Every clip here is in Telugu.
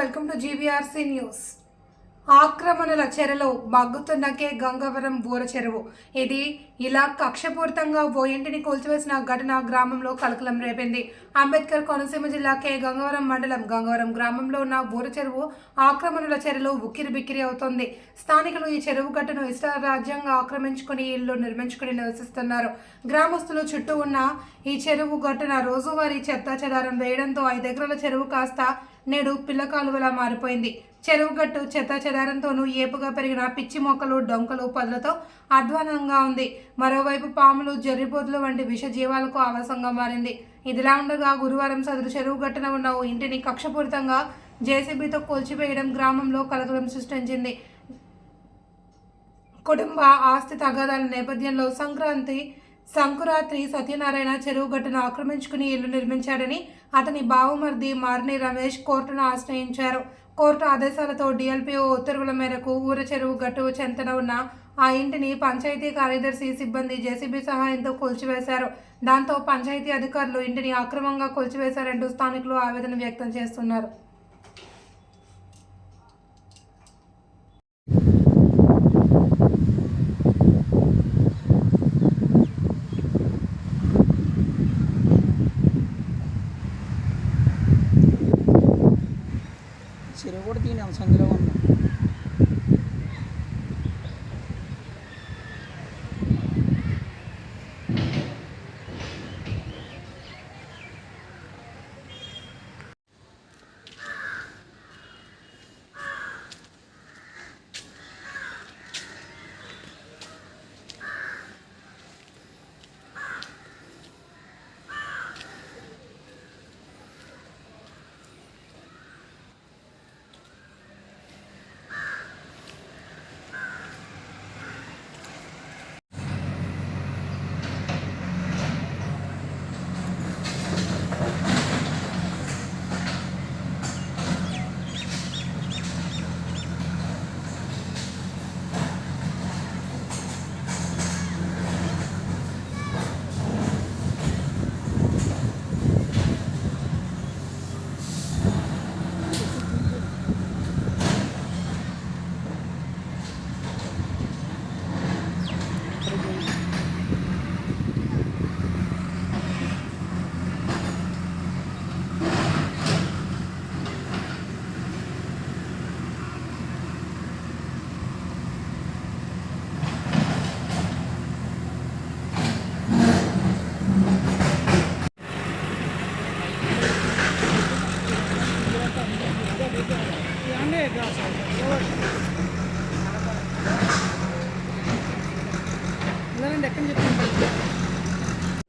Welcome to GBRC news. ఆక్రమణల చెరలో మగ్గుతున్న కే గంగవరం బోర చెరువు. ఇది ఇలా కక్షపూరితంగా ఓ ఇంటిని కూల్చివేసిన ఘటన గ్రామంలో కలకలం రేపింది. అంబేద్కర్ కోనసీమ జిల్లా కే. గంగవరం మండలం గంగవరం గ్రామంలో ఉన్న బోర చెరువు ఆక్రమణల చెరలో ఉక్కిరి బిక్కిరి అవుతోంది. స్థానికులు ఈ చెరువు గట్టును ఇష్ట రాజ్యంగా ఆక్రమించుకుని ఇల్లు నిర్మించుకుని నివసిస్తున్నారు. గ్రామస్తులు చుట్టూ ఉన్న ఈ చెరువు గట్టున రోజువారీ చెత్త చెదారం వేయడంతో ఐదు ఎకరాల చెరువు కాస్త నేడు పిల్ల కాలువలా మారిపోయింది. చెరువుగట్టు చెత్త చెదారంతోనూ ఏపుగా పెరిగిన పిచ్చి మొక్కలు డొంకలు పదులతో అధ్వానంగా ఉంది. మరోవైపు పాములు జర్రిపోతులు వంటి విష జీవాలకు ఆవాసంగా మారింది. ఇదిలా ఉండగా గురువారం సదరు చెరువుగట్టున ఉన్న ఓ ఇంటిని కక్షపూరితంగా జేసీబీతో కూల్చివేయడం గ్రామంలో కలకలం సృష్టించింది. కుటుంబ ఆస్తి తగాదాల నేపథ్యంలో సంక్రాంతి సంకురాత్రి సత్యనారాయణ చెరువు గట్టును ఆక్రమించుకుని ఇల్లు నిర్మించాడని అతని బావమర్ది మార్ని రమేష్ కోర్టును ఆశ్రయించారు. కోర్టు ఆదేశాలతో డిఎల్పిఓ ఉత్తర్వుల మేరకు ఊర చెరువు గట్టు చెంతన ఉన్న ఆ ఇంటిని పంచాయతీ కార్యదర్శి సిబ్బంది జేసీబీ సహాయంతో కూల్చివేశారు. దాంతో పంచాయతీ అధికారులు ఇంటిని అక్రమంగా కూల్చివేశారంటూ స్థానికులు ఆవేదన వ్యక్తం చేస్తున్నారు.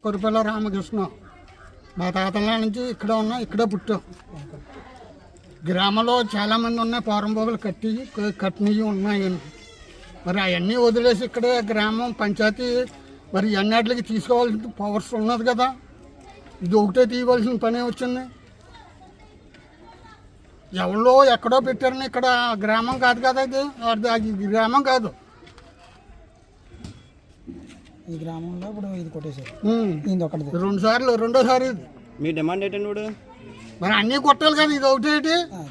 కొరిపల్ల రామకృష్ణ. మా తాతల నుంచి ఇక్కడ ఉన్నా ఇక్కడే పుట్టాం. గ్రామంలో చాలామంది ఉన్నాయి పోరంబోగులు కట్టి కట్టినవి ఉన్నాయి. మరి అవన్నీ వదిలేసి ఇక్కడే గ్రామం పంచాయతీ మరి అన్నిటికి తీసుకోవాల్సిన పవర్స్ ఉన్నది కదా. ఇది ఒకటే తీయవలసిన పని వచ్చింది. ఎవరో ఎక్కడో పెట్టారని ఇక్కడ గ్రామం కాదు కదా ఇది. అది గ్రామం కాదు. ఈ గ్రామంలో ఇప్పుడు ఇది కొట్టేశారు. ఇది ఒకటిది రెండు సార్లు రెండోసారి ఇది మీ డిమాండ్ ఏంటండి ఇప్పుడు? మరి అన్నీ కొట్టాలి కదా ఇది ఒకటి ఆ,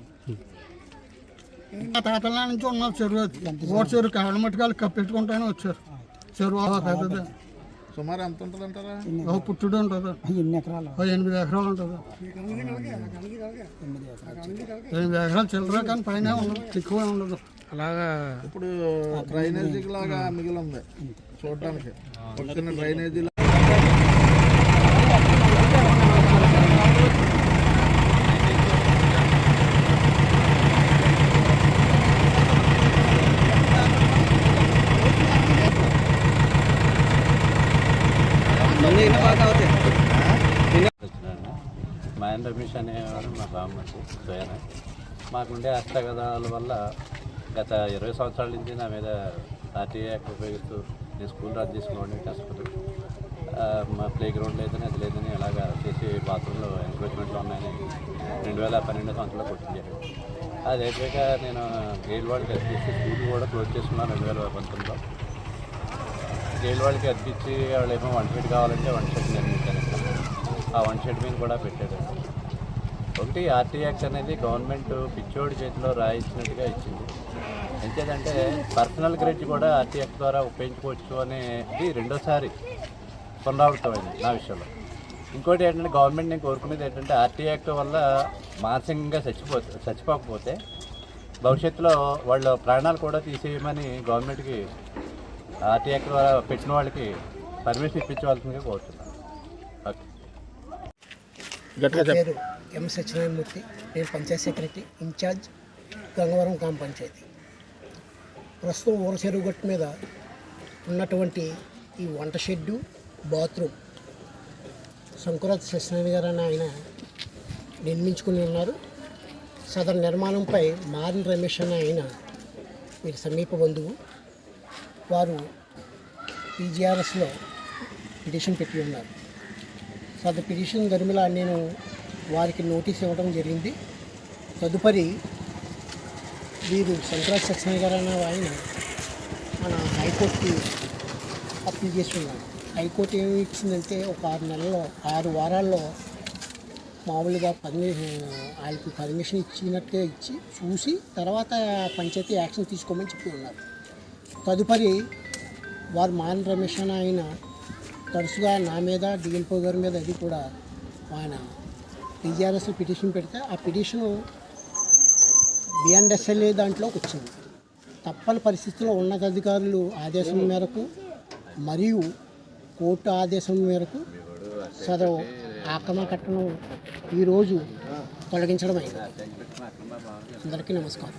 మా తాతల నుంచి ఉన్నారు చెరువు అది. ఓటు చెరువు? కాళ్ళ మట్టుకాలు కప్పెట్టుకుంటానే వచ్చారు. చెరువు పెద్దది. సుమారు ఎంత ఉంటుంది అంటారా? ఓ పుట్టుడు ఉంటుంది. ఎన్ని ఎకరాలు? ఎనిమిది ఎకరాలు ఉంటుంది. ఎనిమిది ఎకరాలు ఎనిమిది ఎకరాలు చిల్లర కానీ పైన ఉండదు ఎక్కువ ఉండదు. అలాగా ఇప్పుడు డ్రైనేజీ లాగా మిగిలి ఉంది చూడడానికి. పక్కన డ్రైనేజీ మాయన్ రమేష్ అనేవాడు మా బామ్మకి సోయన మాకుండే హస్తగదాల వల్ల గత ఇరవై సంవత్సరాల నుంచి నా మీద పార్టీ యాక్ట్ ఉపయోగిస్తూ నేను స్కూల్ రన్ చేసుకోవడానికి కష్టపడి ఆ, మా ప్లే గ్రౌండ్ లేదని అది లేదని అలాగా చేసి బాత్రూంలో ఎంకరేజ్మెంట్లో ఉన్నాయని రెండు వేల పన్నెండు సంవత్సరంలో కొట్టించారు అది అయిపోయాక నేను గేల్ వాళ్ళకి అర్పించి స్కూల్ కూడా క్లోజ్ చేసుకున్నాను రెండు వేల పంతొమ్మిదిలో. గేల్ వాళ్ళకి అర్పించి వాళ్ళు ఏమో వన్ షెడ్ కావాలంటే వన్ షెడ్ నిర్మించాను ఆ వన్ షెడ్ మీద కూడా పెట్టాడు ఒకటి ఆర్టీ యాక్ట్ అనేది గవర్నమెంట్ పిచ్చోడి చేతిలో రాయించినట్టుగా ఇచ్చింది. ఎంచేదంటే పర్సనల్ గ్రెడ్జ్ కూడా ఆర్టీ యాక్ట్ ద్వారా ఉపయోగించుకోవచ్చు అనేది రెండోసారి పునరావృతమైంది నా విషయంలో. ఇంకోటి ఏంటంటే గవర్నమెంట్ నేను కోరుకునేది ఏంటంటే ఆర్టీ యాక్ట్ వల్ల మానసికంగా చచ్చిపోతే చచ్చిపోకపోతే భవిష్యత్తులో వాళ్ళ ప్రాణాలు కూడా తీసేయమని గవర్నమెంట్కి ఆర్టీ యాక్ట్ ద్వారా పెట్టిన వాళ్ళకి పర్మిషన్ ఇప్పించవలసిందిగా కోరుతున్నాను. ఓకే. పేరు ఎం సత్యనారాయణమూర్తి. నేను పంచాయత్ సెక్రటరీ ఇన్ఛార్జ్ గంగవరం గ్రామ పంచాయతీ. ప్రస్తుతం ఊర చెరువు గట్టు మీద ఉన్నటువంటి ఈ వంట షెడ్డు బాత్రూమ్. శంకురాజ్ సత్యనారాయణ గారు అని ఆయన నిర్మించుకుని ఉన్నారు. సదర్ నిర్మాణంపై మారిన రమేష్ అని ఆయన వీరి సమీప బంధువు. వారు పీజీఆర్ఎస్లో పిటిషన్ పెట్టి ఉన్నారు. సదర్ పిటిషన్ దరిమిలా నేను వారికి నోటీస్ ఇవ్వడం జరిగింది. తదుపరి వీరు శంకరాజ్ సత్యనారాయణ గారు అన్న ఆయన మన హైకోర్టుకి అప్పీల్ చేసి హైకోర్టు ఏమి ఇచ్చిందంటే ఒక ఆరు నెలల్లో ఆరు వారాల్లో మామూలుగా పర్మిషన్ వాళ్ళకి పర్మిషన్ ఇచ్చినట్టే ఇచ్చి చూసి తర్వాత పంచాయతీ యాక్షన్ తీసుకోమని చెప్పి ఉన్నారు. తదుపరి వారు మాన్ రమేష్ అని ఆయన తరచుగా నా మీద డిఎల్పో గారి మీద అది కూడా ఆయన టీఆర్ఎస్ పిటిషన్ పెడితే ఆ పిటిషను బిఎన్ఎస్ఎల్ఏ దాంట్లోకి వచ్చింది తప్పని పరిస్థితుల్లో ఉన్నతాధికారులు ఆదేశం మేరకు మరియు కోర్టు ఆదేశం మేరకు సదరు ఆక్రమణ ఈరోజు తొలగించడం అయింది అందరికీ నమస్కారం.